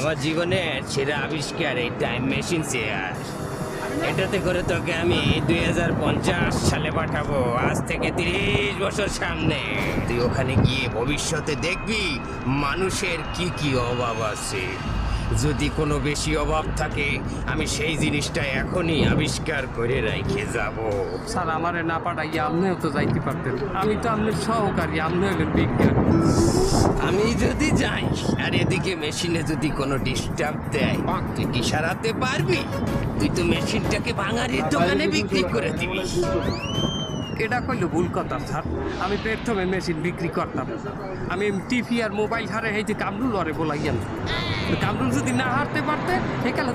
আমার জীবনের সেরা আবিষ্কার এই টাইম মেশিন চেয়ার এটাতে করে তোকে আমি দুই হাজার পঞ্চাশ সালে পাঠাবো। আজ থেকে তিরিশ বছর সামনে। তুই ওখানে গিয়ে ভবিষ্যতে দেখবি মানুষের কি কি অভাব আছে। যদি কোনো বেশি অভাব থাকে আমি সেই জিনিসটা এখনই আবিষ্কার করে রেখে যাব। স্যার আমারে না পাঠাই আপনিও তো যাইতে পারতেন। আমি তো আপনার সহকারী আপনি হলেন বিজ্ঞান। আমি আর এদিকে মেশিনে যদি কোনো ডিস্টার্ব দেয় তুই কি সারাতে পারবি? তুই তো মেশিনটাকে ভাঙারির দোকানে বিক্রি করে দিবি। এটা কইলো ভুল কথা স্যার। আমি প্রথমে মেশিন বিক্রি করতাম। আমি টিভি আর মোবাইল হারে হেঁটে যে কামরুল বলাই বলাইয়ান কামরুল যদি না হারতে পারতে এখানে